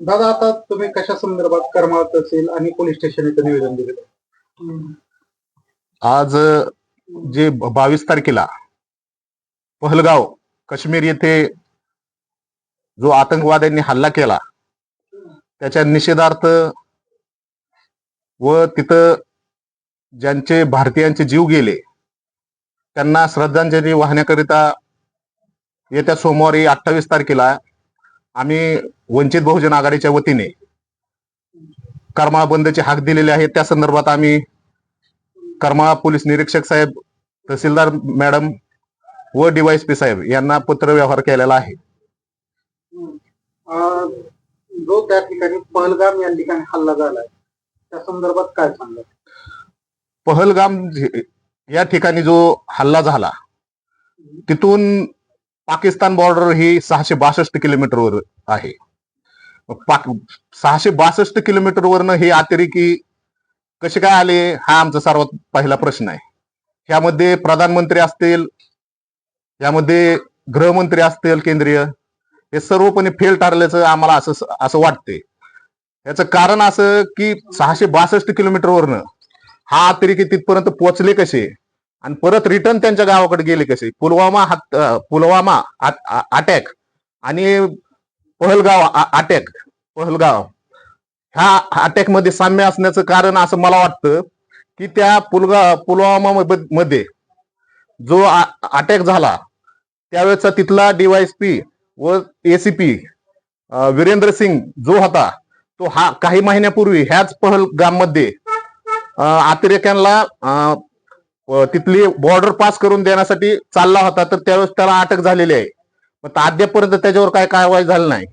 दादा आता तुम्ही कशा संदर्भात करमाळ तहसील आणि पोलीस स्टेशन इथं निवेदन दिलं आज जे बावीस तारखेला पहलगाव काश्मीर येथे जो आतंकवाद्यांनी हल्ला केला त्याच्या निषेधार्थ व तिथं ज्यांचे भारतीयांचे जीव गेले त्यांना श्रद्धांजली वाहण्याकरिता येत्या सोमवारी अठ्ठावीस तारखेला आम्ही वंचित बहुजन आघाडीच्या वतीने करमाळा बंदची हाक दिलेली आहे. त्या संदर्भात आम्ही करमाळा पोलीस निरीक्षक साहेब तहसीलदार मॅडम व डीवायसपी साहेब यांना पत्र व्यवहार केलेला आहे. जो त्या ठिकाणी पहलगाम या ठिकाणी हल्ला झालाय त्या संदर्भात काय सांगा पहलगाम या ठिकाणी जो हल्ला झाला तिथून पाकिस्तान बॉर्डर ही सहाशे बासष्ट किलोमीटरवर आहे. पाक सहाशे बासष्ट किलोमीटरवरनं हे अतिरेकी कसे काय आले हा आमचा सर्वात पहिला प्रश्न आहे. ह्यामध्ये प्रधानमंत्री असतील यामध्ये गृहमंत्री असतील केंद्रीय हे सर्वपणे फेल ठरल्याचं आम्हाला असं असं वाटते याचं कारण असं की सहाशे बासष्ट किलोमीटरवरनं हा अतिरेकी तिथपर्यंत पोहोचले कसे? आणि परत रिटर्न त्यांच्या गावाकडे गेले कसे? पुलवामा पुलवामा अटॅक आणि पहलगाव अटॅक पहलगाव. ह्या अटॅकमध्ये साम्य असण्याचं कारण असं मला वाटतं की त्या पुलगा पुलवामा मध्ये जो अटॅक झाला त्यावेळेचा तिथला डीवायएसपी व एसीपी वीरेंद्र सिंग जो होता तो हा काही महिन्यापूर्वी ह्याच पहलगाममध्ये अतिरेक्यांना तिथली बॉर्डर पास करून देण्यासाठी चालला होता तर त्यावेळेस त्याला अटक झालेली आहे. पण अद्यापर्यंत त्याच्यावर काय कारवाई झाली नाही.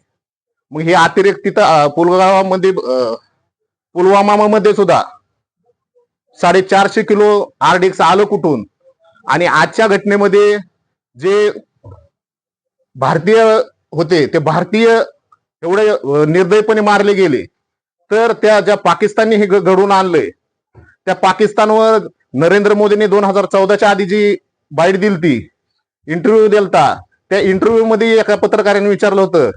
मग हे अतिरेक तिथं पुलगावामध्ये पुलवामामध्ये सुद्धा साडेचारशे किलो आरडीएक्स आलं कुठून? आणि आजच्या घटनेमध्ये जे भारतीय होते ते भारतीय एवढे निर्दयपणे मारले गेले. तर त्या ज्या पाकिस्तानने हे घडून घडवून आणलंय त्या पाकिस्तानवर नरेंद्र मोदींनी दोन हजार चौदाच्या आधी जी बाईट दिली ती इंटरव्ह्यू दिलता त्या इंटरव्ह्यू मध्ये एका पत्रकाराने विचारलं होतं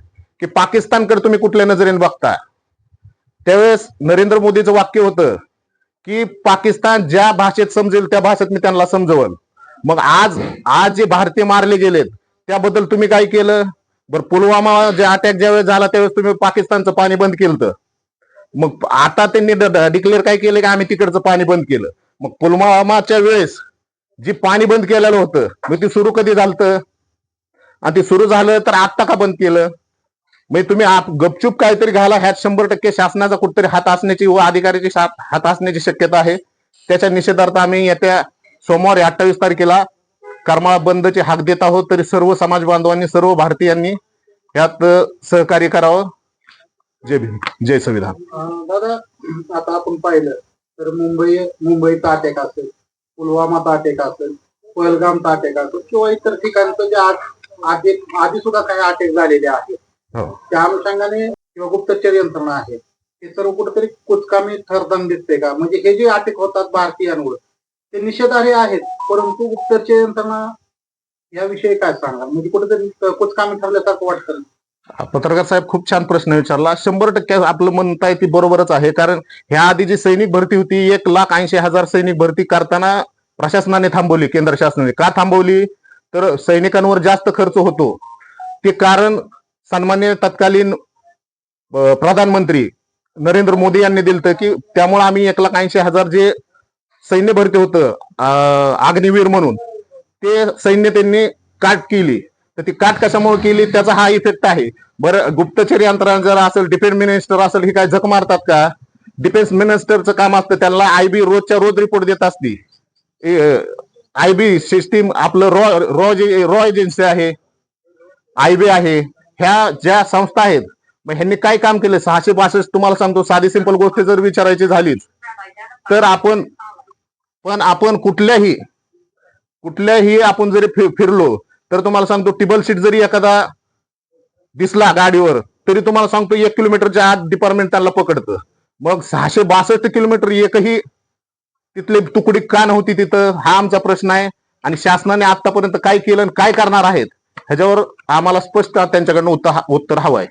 की पाकिस्तानकडे तुम्ही कुठल्या नजरेने बघता? त्यावेळेस नरेंद्र मोदीचं वाक्य होतं की पाकिस्तान ज्या भाषेत समजेल त्या भाषेत मी त्यांना समजवल मग आज आज जे भारतीय मारले गेलेत त्याबद्दल तुम्ही काय केलं? बरं पुलवामा जे अटॅक ज्यावेळेस झाला त्यावेळेस तुम्ही पाकिस्तानचं पाणी बंद केलं मग आता त्यांनी डिक्लेअर काय केलं की आम्ही तिकडचं पाणी बंद केलं? मग पुलवामाच्या वेळेस जी पाणी बंद केलेलं होतं मग ती सुरू कधी झालं आणि ते सुरू झालं तर आत्ता का बंद केलं? म्हणजे तुम्ही गपचूप काहीतरी घाला ह्यात शंभर टक्के शासनाचा कुठतरी हात असण्याची व अधिकाऱ्याची हात असण्याची शक्यता आहे. त्याच्या निषेधार्थ आम्ही येत्या सोमवारी अठ्ठावीस तारखेला करमाळा बंदचे हाक देत आहोत तरी सर्व समाज बांधवांनी सर्व भारतीयांनी यात सहकार्य करावं. जय भीम जय संविधान. दादा आता आपण पाहिलं तर मुंबई मुंबईचा अटॅक असेल पुलवामाचा अटॅक असेल पहलगामचा अटॅक असेल किंवा इतर ठिकाणचं जे आठ- आधी आधी सुद्धा काही अटॅक झालेले आहेत. हो. त्या अनुषंगाने किंवा गुप्तचर यंत्रणा आहे. हे सर्व कुठेतरी कुचकामी ठरताना दिसते का? म्हणजे हे जे अटॅक होतात भारतीयांवर ते निषेधार्ह आहेत. परंतु गुप्तचर यंत्रणा याविषयी काय सांगा म्हणजे कुठेतरी कुचकामी ठरल्यासारखं वाटतं पत्रकार साहेब खूप छान प्रश्न विचारला. शंभर टक्के आपलं म्हणताय ती बरोबरच आहे. कारण ह्या आधी जी सैनिक भरती होती एक लाख ऐंशी हजार सैनिक भरती करताना प्रशासनाने थांबवली केंद्र शासनाने. का थांबवली? तर सैनिकांवर जास्त खर्च होतो. ते कारण सन्मान्य तत्कालीन प्रधानमंत्री नरेंद्र मोदी यांनी दिलं की त्यामुळे आम्ही एक लाख ऐंशी हजार जे सैन्य भरती होतं अग्निवीर म्हणून ते सैन्य त्यांनी काट केली. तर ती काट कशामुळे केली? त्याचा हा इफेक्ट आहे. बरं गुप्तचर यंत्रणा जर असेल डिफेन्स मिनिस्टर असेल ही काय झक मारतात का? डिफेन्स मिनिस्टरचं काम असतं त्यांना आयबी रोजच्या रोज रिपोर्ट देत असती. आयबी सिस्टीम आपलं रॉ रॉ रॉ एजन्सी आहे. आयबी आहे. ह्या ज्या संस्था आहेत मग ह्यांनी काय काम केलं? सहाशे बासष्ट तुम्हाला सांगतो साधी सिंपल गोष्ट जर विचारायची झालीच तर आपण पण आपण कुठल्याही कुठल्याही आपण जरी फि- फिरलो तर तुम्हाला सांगतो टिबल सीट जरी एखादा दिसला गाडीवर तरी तुम्हाला सांगतो एक किलोमीटरच्या आत डिपार्टमेंट त्यांना पकडतं. मग सहाशे बासष्ट किलोमीटर एकही तिथले तुकडी का नव्हती तिथं? हा आमचा प्रश्न आहे. आणि शासनाने आतापर्यंत काय केलं आणि काय करणार आहेत? ह्याच्यावर आम्हाला स्पष्ट त्यांच्याकडनं उत्तर उत्तर हवं आहे.